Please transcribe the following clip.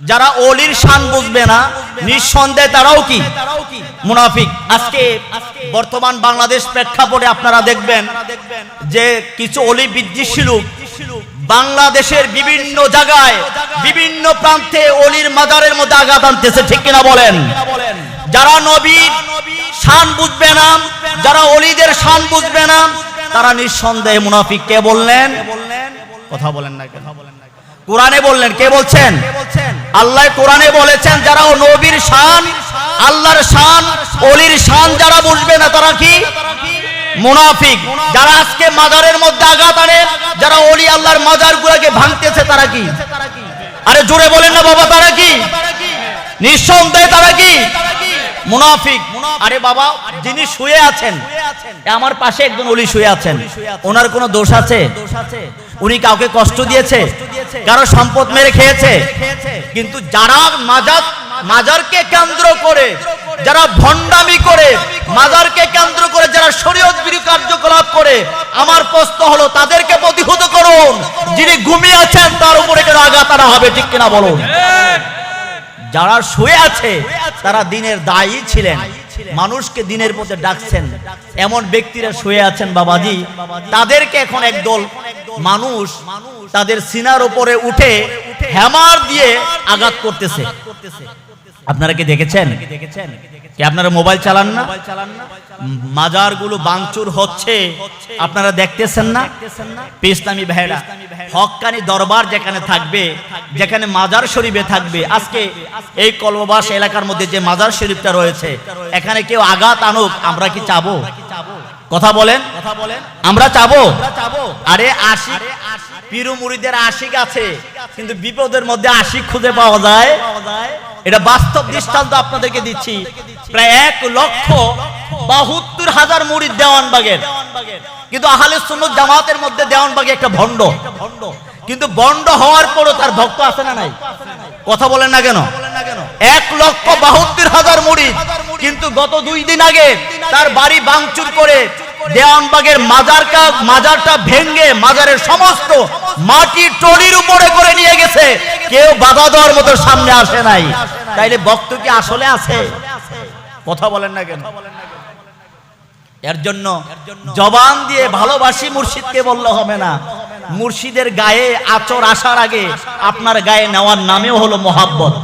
যারা অলির শান বুঝবে না, নিঃসন্দেহে তারাও কি? মুনাফিক। আজকে বর্তমান বাংলাদেশ প্রেক্ষাপটে আপনারা দেখবেন যে কিছু অলি বিদ্বেষী লোক বাংলাদেশের বিভিন্ন জায়গায়, বিভিন্ন প্রান্তে অলির মাজারের মধ্যে আঘাত আনতেছে, ঠিক কিনা বলেন? যারা নবীর শান বুঝবে না, যারা অলিদের শান বুঝবে না, তারা নিঃসন্দেহে মুনাফিক। কে বললেন? কথা বলেন না কেন? কোরআনে বললেন কে বলছেন? আল্লাহ কোরআনে বলেছেন যারা ও নবীর শান আল্লাহর শান অলির শান যারা বুঝবে না তারা কি? মুনাফিক। যারা আজকে মাজারের মধ্যে আঘাত আনে যারা অলি আল্লাহর মাজার গুলাকে ভাঙতেছে তারা কি? আরে জোরে বলেন না বাবা তারা কি? নিঃসন্দেহে তারা কি? মুনাফিক। আরে বাবা যিনি শুয়ে আছেন আমার পাশে একজন অলি শুয়ে আছেন। ওনার কোনো দোষ আছে। উনি কাউকে কষ্ট দিয়েছে, কারও সম্পদ মেরে খেয়েছে। কিন্তু যারা মাজার, মাজারকে কেন্দ্র করে, যারা ভণ্ডামি করে, মাজারকে কেন্দ্র করে, যারা শরীয়ত বিরোধী কার্যকলাপ করে, আমার প্রশ্ন হলো, তাদেরকে প্রতিহত করুন। যিনি ঘুমিয়ে আছেন, তার উপরে কেন আঘাত আনা হবে, ঠিক কিনা বলুন? যারা শুয়ে আছে, তারা দিনের দায়ী ছিলেন। মানুষকে দিনের পথে ডাকছেন। এমন ব্যক্তিরা শুয়ে আছেন, বাবাজি। তাদেরকে এখন একদল মানুষ তাদের সিনার উপরে উঠে হ্যামার দিয়ে আঘাত করতেছে। আপনারা কি দেখেছেন? কি আপনারা মোবাইল চালান না? মাজারগুলো বাংচুর হচ্ছে। আপনারা দেখতেছেন না? পেস্তামি ভাইরা হকানি দরবার যেখানে থাকবে, যেখানে মাজার শরীফে থাকবে, আজকে এই কলবাস এলাকার মধ্যে যে মাজার শরীফটা রয়েছে, এখানে কেউ আঘাত আনুক, আমরা কি চাবো? কথা বলেন। কথা বলেন। আমরা চাবো। আরে আশিক পীর মুড়িদের আশিক আছে কিন্তু বিপদের মধ্যে আশিক খুঁজে পাওয়া যায়। এটা বাস্তব দৃষ্টান্ত আপনাদেরকে দিচ্ছি। প্রায় এক লক্ষ বাহাত্তর হাজার মুড়ির দেওয়ানবাগের। কিন্তু আহলে সুন্নত জামাতের মধ্যে দেওয়ানবাগে একটা ভণ্ড। কিন্তু বন্ড হওয়ার পরও তার ভক্ত আছে না নাই? কথা বলেন না কেন? এক লক্ষ বাহাত্তর হাজার মুড়ি কিন্তু গত দুই দিন আগে তার বাড়ি বাংচুর করে দেওয়ানবাগের মাজারটা মাজারটা ভেঙ্গে মাজারের সমস্ত মাটি টলির উপরে করে নিয়ে গেছে। কেউ বাধা দেওয়ার মতো সামনে আসে নাই। তাইলে ভক্ত কি আসলে আছে? কথা বলেন না কেন? এর জন্য জবান দিয়ে ভালোবাসি মুর্শিদকে বললে হবে না। মুর্শিদের গায়ে আচর আসার আগে আপনার গায়ে নেওয়ার নামেও হলো মোহাব্বত।